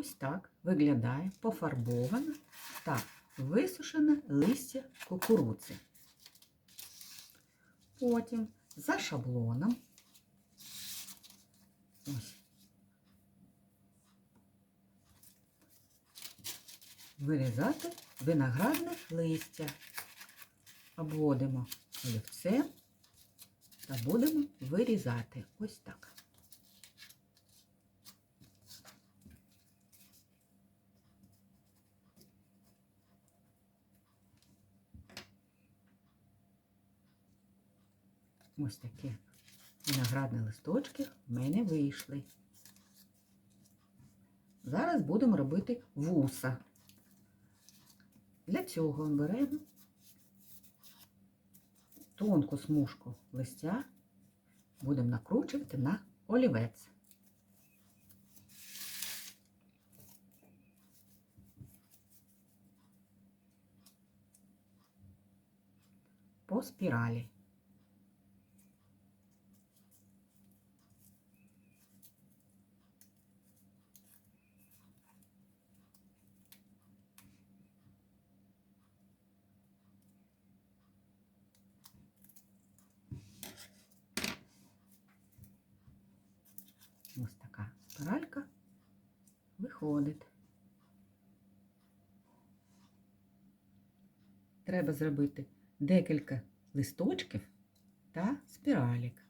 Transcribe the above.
Ось так виглядає пофарбоване та висушене листя кукурудзи. Потім за шаблоном ось, вирізати виноградне листя. Обводимо олівцем та будемо вирізати ось так. Ось такі виноградні листочки в мене вийшли. Зараз будемо робити вуса. Для цього беремо тонку смужку листя, будемо накручувати на олівець. По спіралі. Ось така спиралька виходить. Треба зробити декілька листочків та спіралік.